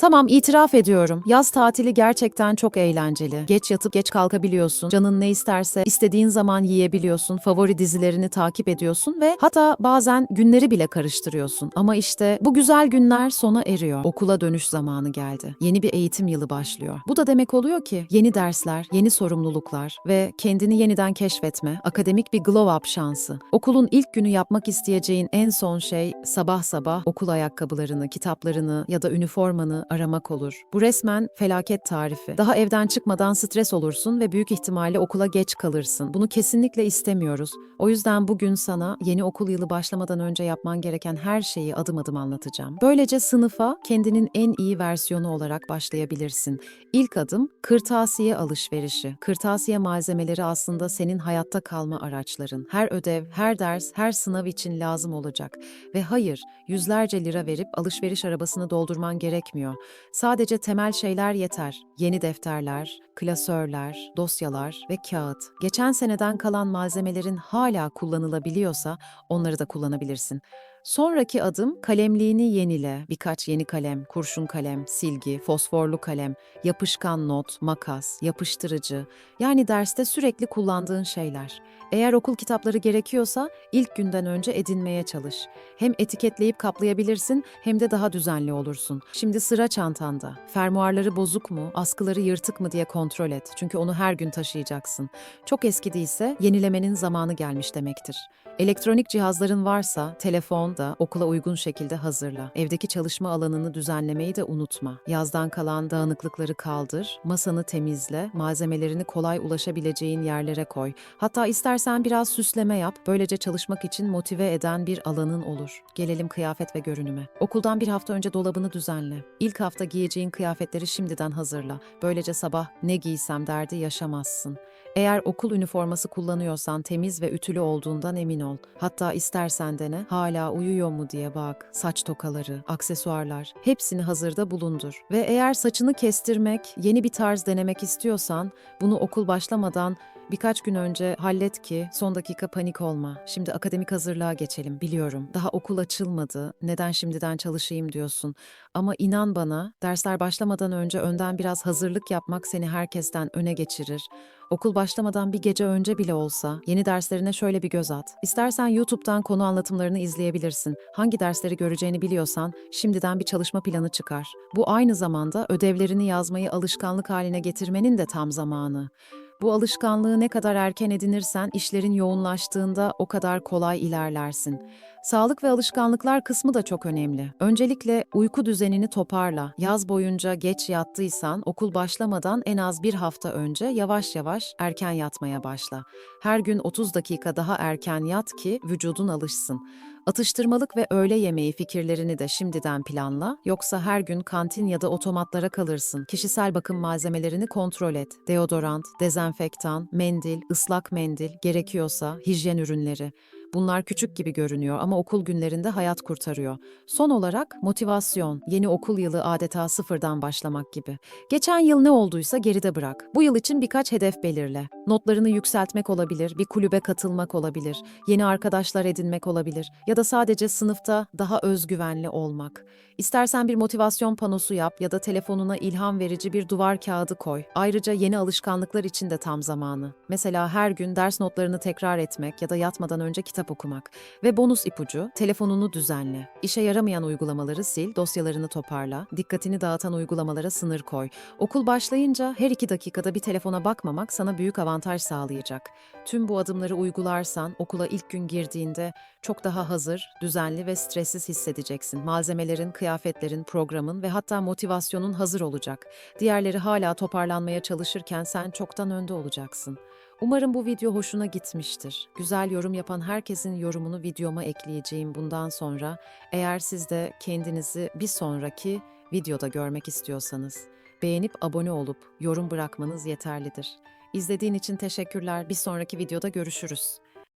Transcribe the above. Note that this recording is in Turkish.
Tamam itiraf ediyorum. Yaz tatili gerçekten çok eğlenceli. Geç yatıp geç kalkabiliyorsun. Canın ne isterse istediğin zaman yiyebiliyorsun. Favori dizilerini takip ediyorsun ve hatta bazen günleri bile karıştırıyorsun. Ama işte bu güzel günler sona eriyor. Okula dönüş zamanı geldi. Yeni bir eğitim yılı başlıyor. Bu da demek oluyor ki yeni dersler, yeni sorumluluklar ve kendini yeniden keşfetme, akademik bir glow up şansı. Okulun ilk günü yapmak isteyeceğin en son şey sabah sabah okul ayakkabılarını, kitaplarını ya da üniformanı aramak olur. Bu resmen felaket tarifi. Daha evden çıkmadan stres olursun ve büyük ihtimalle okula geç kalırsın. Bunu kesinlikle istemiyoruz. O yüzden bugün sana yeni okul yılı başlamadan önce yapman gereken her şeyi adım adım anlatacağım. Böylece sınıfa kendinin en iyi versiyonu olarak başlayabilirsin. İlk adım kırtasiye alışverişi. Kırtasiye malzemeleri aslında senin hayatta kalma araçların. Her ödev, her ders, her sınav için lazım olacak. Ve hayır, yüzlerce lira verip alışveriş arabasını doldurman gerekmiyor. Sadece temel şeyler yeter. Yeni defterler, klasörler, dosyalar ve kağıt. Geçen seneden kalan malzemelerin hala kullanılabiliyorsa onları da kullanabilirsin. Sonraki adım kalemliğini yenile. Birkaç yeni kalem, kurşun kalem, silgi, fosforlu kalem, yapışkan not, makas, yapıştırıcı. Yani derste sürekli kullandığın şeyler. Eğer okul kitapları gerekiyorsa ilk günden önce edinmeye çalış. Hem etiketleyip kaplayabilirsin hem de daha düzenli olursun. Şimdi sıra çantanda. Fermuarları bozuk mu, askıları yırtık mı diye kontrol et. Çünkü onu her gün taşıyacaksın. Çok eskidiyse yenilemenin zamanı gelmiş demektir. Elektronik cihazların varsa telefon da okula uygun şekilde hazırla. Evdeki çalışma alanını düzenlemeyi de unutma. Yazdan kalan dağınıklıkları kaldır, masanı temizle, malzemelerini kolay ulaşabileceğin yerlere koy. Hatta istersen biraz süsleme yap, böylece çalışmak için motive eden bir alanın olur. Gelelim kıyafet ve görünüme. Okuldan bir hafta önce dolabını düzenle. İlk hafta giyeceğin kıyafetleri şimdiden hazırla. Böylece sabah ne giysem derdi yaşamazsın. Eğer okul üniforması kullanıyorsan temiz ve ütülü olduğundan emin ol. Hatta istersen dene hala uyuyor mu diye bak. Saç tokaları, aksesuarlar hepsini hazırda bulundur. Ve eğer saçını kestirmek, yeni bir tarz denemek istiyorsan bunu okul başlamadan Birkaç gün önce hallet ki son dakika panik olma. Şimdi akademik hazırlığa geçelim. Biliyorum. Daha okul açılmadı. Neden şimdiden çalışayım diyorsun. Ama inan bana, dersler başlamadan önce önden biraz hazırlık yapmak seni herkesten öne geçirir. Okul başlamadan bir gece önce bile olsa yeni derslerine şöyle bir göz at. İstersen YouTube'dan konu anlatımlarını izleyebilirsin. Hangi dersleri göreceğini biliyorsan şimdiden bir çalışma planı çıkar. Bu aynı zamanda ödevlerini yazmayı alışkanlık haline getirmenin de tam zamanı. Bu alışkanlığı ne kadar erken edinirsen işlerin yoğunlaştığında o kadar kolay ilerlersin. Sağlık ve alışkanlıklar kısmı da çok önemli. Öncelikle uyku düzenini toparla. Yaz boyunca geç yattıysan okul başlamadan en az bir hafta önce yavaş yavaş erken yatmaya başla. Her gün 30 dakika daha erken yat ki vücudun alışsın. Atıştırmalık ve öğle yemeği fikirlerini de şimdiden planla, yoksa her gün kantin ya da otomatlara kalırsın. Kişisel bakım malzemelerini kontrol et. Deodorant, dezenfektan, mendil, ıslak mendil, gerekiyorsa hijyen ürünleri. Bunlar küçük gibi görünüyor ama okul günlerinde hayat kurtarıyor. Son olarak motivasyon, yeni okul yılı adeta sıfırdan başlamak gibi. Geçen yıl ne olduysa geride bırak. Bu yıl için birkaç hedef belirle. Notlarını yükseltmek olabilir, bir kulübe katılmak olabilir, yeni arkadaşlar edinmek olabilir ya da sadece sınıfta daha özgüvenli olmak. İstersen bir motivasyon panosu yap ya da telefonuna ilham verici bir duvar kağıdı koy. Ayrıca yeni alışkanlıklar için de tam zamanı. Mesela her gün ders notlarını tekrar etmek ya da yatmadan önce kitap okumak. Ve bonus ipucu, telefonunu düzenle. İşe yaramayan uygulamaları sil, dosyalarını toparla, dikkatini dağıtan uygulamalara sınır koy. Okul başlayınca her iki dakikada bir telefona bakmamak sana büyük avantaj sağlayacak. Tüm bu adımları uygularsan okula ilk gün girdiğinde çok daha hazır, düzenli ve stressiz hissedeceksin. Malzemelerin, kıyafetlerin, programın ve hatta motivasyonun hazır olacak. Diğerleri hala toparlanmaya çalışırken sen çoktan önde olacaksın. Umarım bu video hoşuna gitmiştir. Güzel yorum yapan herkesin yorumunu videoma ekleyeceğim bundan sonra. Eğer siz de kendinizi bir sonraki videoda görmek istiyorsanız beğenip abone olup yorum bırakmanız yeterlidir. İzlediğin için teşekkürler. Bir sonraki videoda görüşürüz.